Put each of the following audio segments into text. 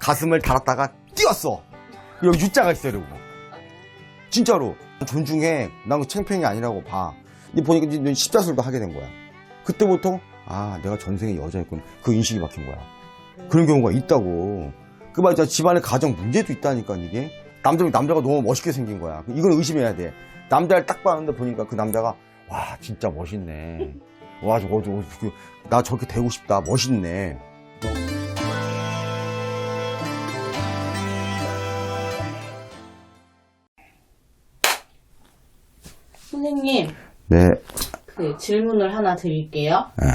가슴을 달았다가 뛰었어. 여기 U자가 있어요, 이러고. 진짜로. 존중해. 창피한 게 아니라고 봐. 근데 보니까 이제 십자술도 하게 된 거야. 그때부터, 아, 내가 전생에 여자였군. 그 인식이 박힌 거야. 그런 경우가 있다고. 그 말이야, 집안에 가정 문제도 있다니까, 이게. 남자, 남자가 너무 멋있게 생긴 거야. 이걸 의심해야 돼. 남자를 딱 봤는데 보니까 그 남자가, 와, 진짜 멋있네. 와, 저거, 저거, 나 저렇게 되고 싶다. 멋있네. 선생님, 네. 그 질문을 하나 드릴게요. 네.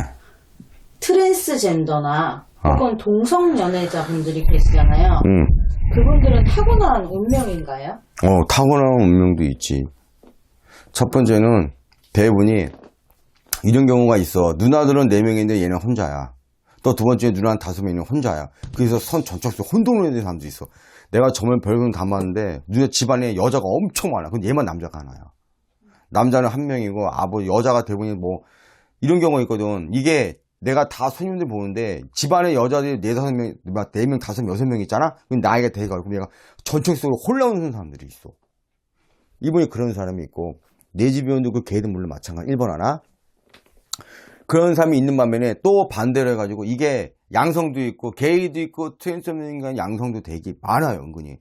트랜스젠더나 어. 혹은 동성 연애자분들이 계시잖아요. 응. 그분들은 타고난 운명인가요? 어, 타고난 운명도 있지. 첫 번째는 대부분이 이런 경우가 있어. 누나들은 4명인데 얘는 혼자야. 또 두 번째 누나는 다섯 명이 혼자야. 그래서 선 전적으로 혼돈을 되는 사람도 있어. 내가 정말 별건 담았는데 누나 집안에 여자가 엄청 많아. 근데 얘만 남자가 하나야. 남자는 한 명이고 아버지 여자가 대부분이 뭐 이런 경우가 있거든. 이게 내가 다 손님들 보는데 집안에 여자들이 네 다섯 명, 막 네 명, 다섯, 여섯 명 있잖아? 나이가 되가 그럼 얘가 전적으로 혼란오는 사람들이 있어. 이분이 그런 사람이 있고 내 집이온도 그 걔도 물론 마찬가지. 1번 하나. 그런 사람이 있는 반면에 또 반대로 해가지고 이게 양성도 있고 게이도 있고 트랜스젠더 양성도 되게 많아요 은근히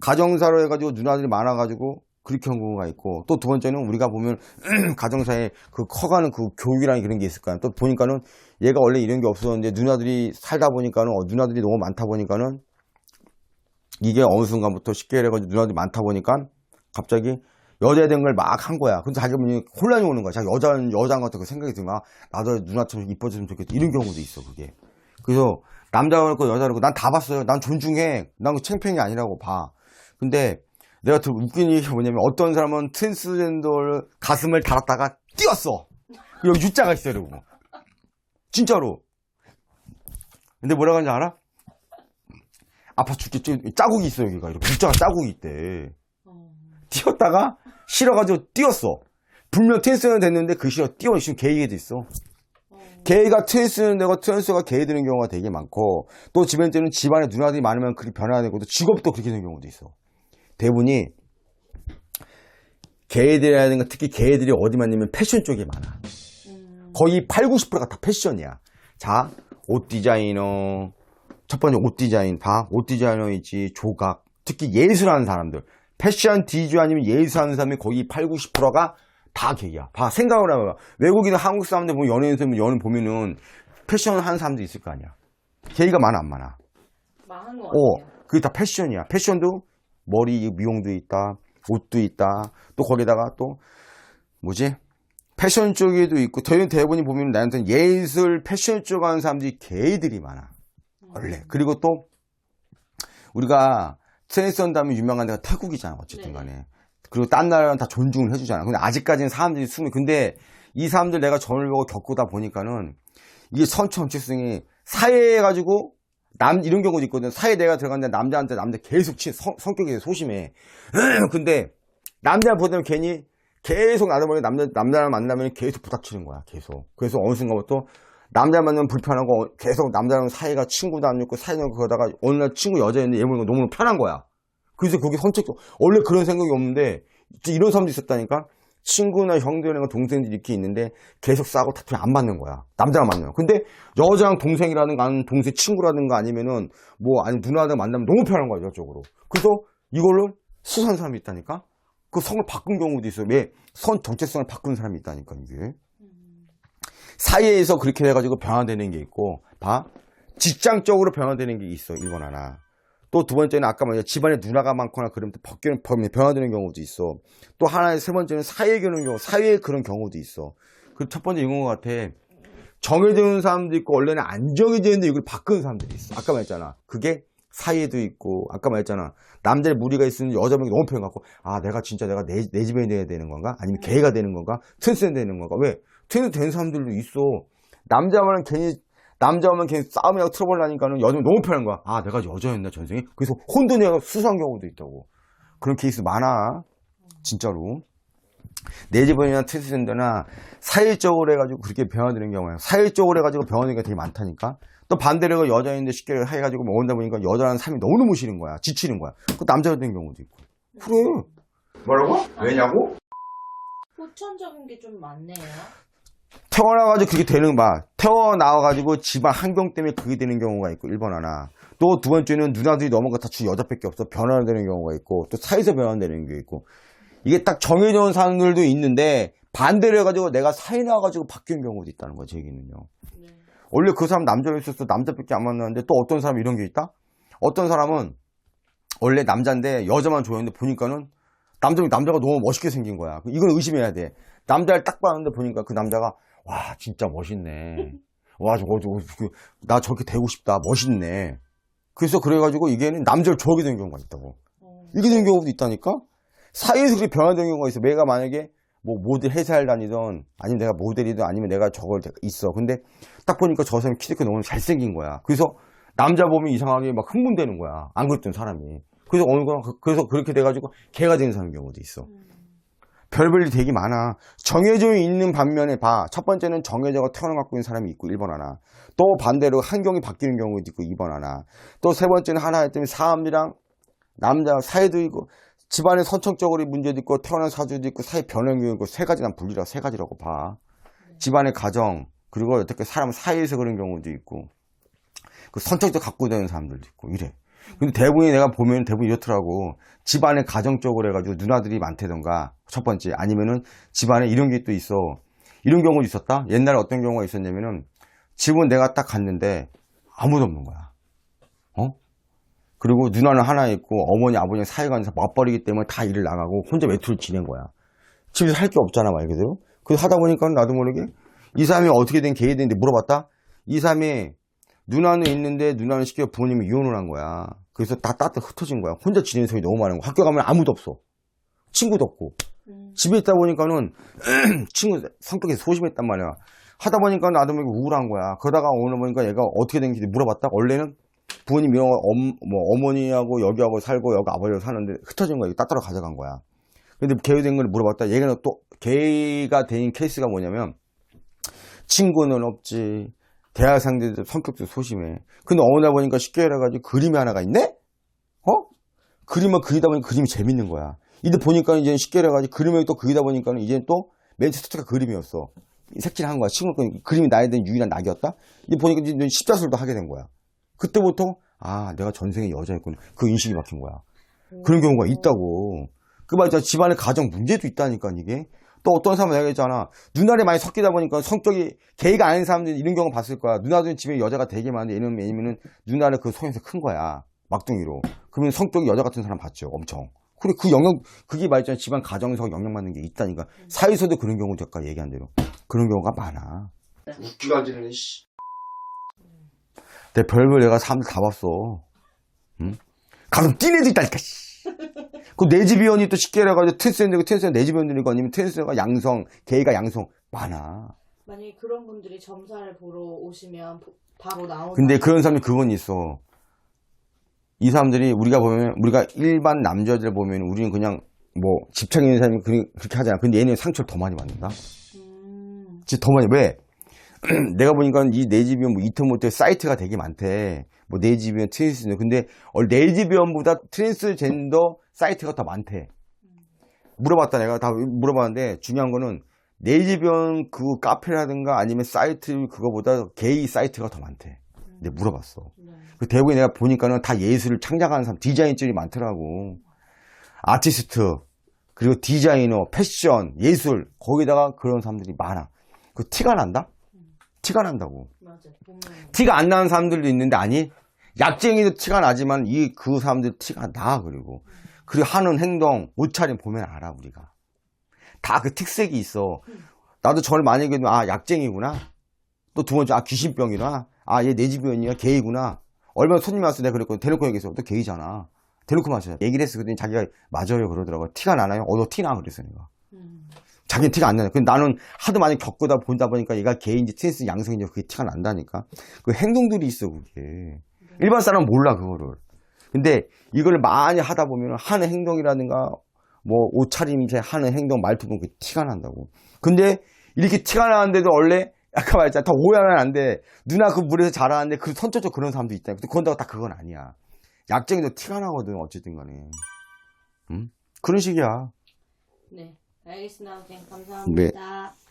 가정사로 해가지고 누나들이 많아가지고 그렇게 한 경우가 있고 또 두 번째는 우리가 보면 가정사에 그 커가는 그 교육이라는 그런 게 있을까요 또 보니까는 얘가 원래 이런 게 없었는데 누나들이 살다 보니까는 어, 누나들이 너무 많다 보니까는 이게 어느 순간부터 쉽게 해가지고 누나들이 많다 보니까 갑자기 여자에 대한 걸막 한 거야. 근데 자기가 보니 혼란이 오는 거야. 자기 여자, 여자인 것 같은 그 생각이 들면, 아, 나도 누나처럼 이뻐졌으면 좋겠다. 이런 경우도 있어, 그게. 그래서, 남자가 그렇고 여자가 그렇고, 난 다 봤어요. 난 존중해. 난그게 아니라고 봐. 근데, 내가 더 웃긴 얘기가 뭐냐면, 어떤 사람은 트랜스젠더를 가슴을 달았다가 뛰었어. 여기 U자가 있어요, 이러고. 진짜로. 근데 뭐라고 하는지 알아? 아파 죽겠지. 자국이 있어, 여기가. 이렇게 U자가 자국이 있대. 뛰었다가 싫어가지고 뛰었어. 분명 트랜스는 됐는데 그 싫어 뛰어 지금 게이에도 있어. 게이가 트랜스는 되고 트랜스가 게이 되는 경우가 되게 많고 또 집안에는 집안에 누나들이 많으면 그렇게 변화가 되고 또 직업도 그렇게 되는 경우도 있어. 대부분이 게이들이라든가 특히 게이들이 어디 많냐면 패션 쪽에 많아. 거의 8, 90%가 다 패션이야. 자, 옷 디자이너, 첫 번째 옷 디자인, 봐. 옷 디자이너 있지, 조각, 특히 예술하는 사람들. 패션 디즈 아니면 예술하는 사람이 거의 8, 90%가 다 게이야. 봐, 생각을 해봐. 외국인은 한국 사람들 보면 연예인 보면 연예인 보면은 패션 하는 사람도 있을 거 아니야. 게이가 많아, 안 많아? 많은 것 어, 같아요. 그게 다 패션이야. 패션도 머리 미용도 있다, 옷도 있다, 또 거기다가 또 뭐지? 패션 쪽에도 있고, 저희 대부분이 보면 나한테는 예술 패션 쪽 하는 사람들이 게이들이 많아. 원래. 그리고 또 우리가 트랜스전더 하면 유명한 데가 태국이잖아, 어쨌든 간에. 그리고 딴 나라는 다 존중을 해주잖아. 근데 아직까지는 사람들이 숨이, 근데 이 사람들 내가 전을 보고 겪고다 보니까는 이게 선천적성이 사회에 가지고 남 이런 경우도 있거든. 사회 내가 들어갔는데 남자한테 남자 계속 치 성, 성격이 소심해. 근데 남자 보다는 괜히 계속 나를 보니 남자 남자를 만나면 계속 부닥치는 거야. 계속. 그래서 어느 순간부터 남자 만나면 불편하고 어, 계속 남자랑 사이가 친구도 안 좋고 사이는 그러다가 어느 날 친구 여자였는데 얘 보니까 너무 편한 거야. 그래서 그게 선택적 원래 그런 생각이 없는데 이런 사람도 있었다니까. 친구나 형들이나 동생들이 이렇게 있는데 계속 싸고 다투면 안 맞는 거야. 남자랑 만나면. 근데 여자랑 동생이라든가 아니면 동생 친구라든가 아니면은 뭐 아니 누나들 만나면 너무 편한 거야, 여쪽으로. 그래서 이걸로 수사한 사람이 있다니까? 그 성을 바꾼 경우도 있어요. 왜? 선 정체성을 바꾼 사람이 있다니까, 이게. 사이에서 그렇게 해가지고 변화되는 게 있고, 봐. 직장적으로 변화되는 게 있어, 이건 하나. 또 두 번째는 아까 말했 집안에 누나가 많거나 그러면 또 벗기는, 벗- 변화되는 경우도 있어. 또 하나의 세 번째는 사회에 겨는 경우, 사회에 그런 경우도 있어. 그 첫 번째 이건 것 같아. 정해지는 사람도 있고, 원래는 안 정해지는데 이걸 바꾸는 사람들이 있어. 아까 말했잖아. 그게 사이에도 있고, 아까 말했잖아. 남자의 무리가 있으면 여자분이 너무 표현갖고, 아, 내가 진짜 내가 내, 내 집에 돼야 되는 건가? 아니면 개가 되는 건가? 트랜스 되는 건가? 왜? 트랜스 된 사람들도 있어. 남자만 괜히, 남자만 괜히 싸움이라고 트러블 나니까는 여자는 너무 편한 거야. 아, 내가 여자였나, 전생에? 그래서 혼돈이 수수한 경우도 있다고. 그런 케이스 많아. 진짜로. 내 집안이나 트랜스젠더나 사일적으로 해가지고 그렇게 병원되는 경우에요. 사일적으로 해가지고 병원되는 게 되게 많다니까. 또 반대로 여자인데 쉽게 해가지고 뭐 온다 보니까 여자라는 삶이 너무너무 싫은 거야. 지치는 거야. 그 남자가 되는 경우도 있고. 그래. 뭐라고? 왜냐고? 후천적인 게 좀 많네요. 태어나가지고 그렇게 되는 봐. 태어나와가지고 집안 환경 때문에 그게 되는 경우가 있고, 1번 하나. 또 두 번째는 누나들이 넘어가 다주 여자밖에 없어. 변화되는 경우가 있고, 또 사회에서 변화되는 게 있고. 이게 딱 정해져 온 사람들도 있는데, 반대로 해가지고 내가 사회 나와가지고 바뀐 경우도 있다는 거야, 제 얘기는요. 네. 원래 그 사람 남자로 있었어. 남자밖에 안 만나는데 또 어떤 사람 이런 게 있다? 어떤 사람은 원래 남자인데 여자만 좋아했는데 보니까는 남자, 남자가 너무 멋있게 생긴 거야. 이건 의심해야 돼. 남자를 딱 봤는데 보니까 그 남자가 와, 진짜 멋있네. 와, 저거, 저거, 그, 나 저렇게 되고 싶다. 멋있네. 그래서 그래가지고 이게는 남자를 좋아하게 되는 경우가 있다고. 어, 이렇게 되는 경우도 있다니까? 사이에서 그렇게 변화되는 경우가 있어. 내가 만약에 뭐 모델 회사를 다니던 아니면 내가 모델이든 아니면 내가 저걸 있어. 근데 딱 보니까 저 사람이 키도 크고 너무 잘생긴 거야. 그래서 남자 보면 이상하게 막 흥분되는 거야. 안 그랬던 사람이. 그래서 어느 그- 그래서 그렇게 돼가지고 개가 되는 사람 경우도 있어. 별별이 되게 많아. 정해져 있는 반면에 봐. 첫 번째는 정해져가 태어나 갖고 있는 사람이 있고 1번 하나. 또 반대로 환경이 바뀌는 경우도 있고 2번 하나. 또 세 번째는 하나 했더니 사람이랑 남자 사회도 있고 집안의 선천적으로 문제도 있고 태어난 사주도 있고 사회 변형도 있고 세 가지 난 분리라 세 가지라고 봐. 집안의 가정 그리고 어떻게 사람 사이에서 그런 경우도 있고 그 선천적 갖고 되는 사람들도 있고 이래. 근데 대부분이 내가 보면 대부분 이렇더라고. 집안의 가정적으로 해가지고 누나들이 많다던가 첫 번째 아니면은 집안에 이런 게 또 있어. 이런 경우도 있었다. 옛날에 어떤 경우가 있었냐면은 집은 내가 딱 갔는데 아무도 없는 거야. 어? 그리고 누나는 하나 있고 어머니 아버지 사이가 안에서 맞벌이기 때문에 다 일을 나가고 혼자 외투를 지낸 거야. 집에서 할 게 없잖아 말 그대로. 그래서 하다 보니까 나도 모르게 이 사람이 어떻게 된 계획인데 물어봤다. 이 사람이 누나는 있는데 누나는 시켜 부모님이 이혼을 한 거야. 그래서 다 따뜻 흩어진 거야. 혼자 지내는 소리 너무 많은 거야. 학교 가면 아무도 없어. 친구도 없고. 음, 집에 있다 보니까는 친구 성격이 소심했단 말이야. 하다 보니까 나도 모르게 우울한 거야. 그러다가 오늘 보니까 얘가 어떻게 된지 물어봤다. 원래는 부모님 이런 거 엄, 뭐 어머니하고 여기하고 살고 여기 아버지하고 사는데 흩어진 거야. 따따라 가져간 거야. 근데 계획된 걸 물어봤다. 얘가 또 개가 된 케이스가 뭐냐면 친구는 없지. 대학 상대도 성격도 소심해. 근데 어느 날 보니까 쉽게 해가지고 그림이 하나가 있네? 어? 그림을 그리다 보니까 그림이 재밌는 거야. 근데 보니까 이제 쉽게 해가지고 그림을 또 그리다 보니까는 이제 또 맨체스터가 그림이었어. 색칠한 거야. 친구 그 그림이 나에 대한 유일한 낙이었다? 이제 보니까 이제 십자술도 하게 된 거야. 그때부터, 아, 내가 전생에 여자였구나. 그 인식이 막힌 거야. 그런 경우가 있다고. 그 말이야. 집안에 가정 문제도 있다니까, 이게. 또 어떤 사람은 내가 했잖아. 누나를 많이 섞이다 보니까 성격이 게이가 아닌 사람들이 이런 경우 봤을 거야. 누나들 집에 여자가 되게 많은데 얘는 왜냐면은 누나를 그 속에서 큰 거야. 막둥이로. 그러면 성격이 여자 같은 사람 봤죠. 엄청. 그래, 그 영역, 그게 말이잖아. 집안 가정에서 영향받는 게 있다니까. 사회에서도 그런 경우도 아까 얘기한 대로. 그런 경우가 많아. 웃기가 지르네, 씨. 내 별별 내가 사람들 다 봤어. 응? 가끔 뛴 애도 있다니까, 씨. 그 내집이원이 또 쉽게 해가지고 트랜스젠더가 트랜스젠더 내집이원들이고 아니면 트랜스젠더가 양성, 게이가 양성. 많아. 만약에 그런 분들이 점사를 보러 오시면 보- 바로 나오는 근데 그런 사람이 그건 있어. 이 사람들이 우리가 보면, 우리가 일반 남자들 보면 우리는 그냥 뭐 집착 있는 사람이 그렇게 하잖아. 근데 얘는 상처를 더 많이 받는다. 음, 진짜 더 많이 왜? 내가 보니까 이 내집이면 뭐 이터모트 사이트가 되게 많대. 뭐 내집이면 트랜스젠더. 근데 어, 내집이면보다 트랜스젠더 사이트가 더 많대. 물어봤다 내가 다 물어봤는데 중요한 거는 내집이면 그 카페라든가 아니면 사이트 그거보다 게이 사이트가 더 많대. 근데 물어봤어. 네. 그 대부분 내가 보니까는 다 예술을 창작하는 사람, 디자인들이 많더라고. 아티스트, 그리고 디자이너, 패션, 예술, 거기다가 그런 사람들이 많아. 그 티가 난다? 티가 난다고. 맞아. 티가 안 나는 사람들도 있는데, 아니, 약쟁이도 티가 나지만, 이, 그 사람들 티가 나, 그리고. 그리고 하는 행동, 옷차림 보면 알아, 우리가. 다 그 특색이 있어. 나도 저를 만약에, 아, 약쟁이구나. 또 두 번째, 아, 귀신병이구나. 아, 얘내 집이었냐, 게이구나. 얼마나 손님이 왔을 때 그랬거든. 대놓고 얘기해서, 또 게이잖아. 대놓고 마셔. 얘기를 했어. 그랬더니 자기가 맞아요. 그러더라고. 티가 나나요? 어, 너 티나. 그랬어, 내가. 음, 자기는 티가 안 나요. 근데 나는 하도 많이 겪다 보다 보니까 얘가 개인지 트랜스 양성인지 그게 티가 난다니까. 그 행동들이 있어, 그게. 일반 사람은 몰라, 그거를. 근데 이걸 많이 하다 보면 하는 행동이라든가 뭐 옷차림새 하는 행동 말투 보면 그게 티가 난다고. 근데 이렇게 티가 나는데도 원래 아까 말했잖아. 다 오해하면 안 돼. 누나 그 물에서 자라는데 그 선천적 그런 사람도 있다. 근데 그건다고 다 그건 아니야. 약쟁이도 티가 나거든. 어쨌든 간에. 응? 그런 식이야. 네. 알겠습니다. 선생님. 감사합니다.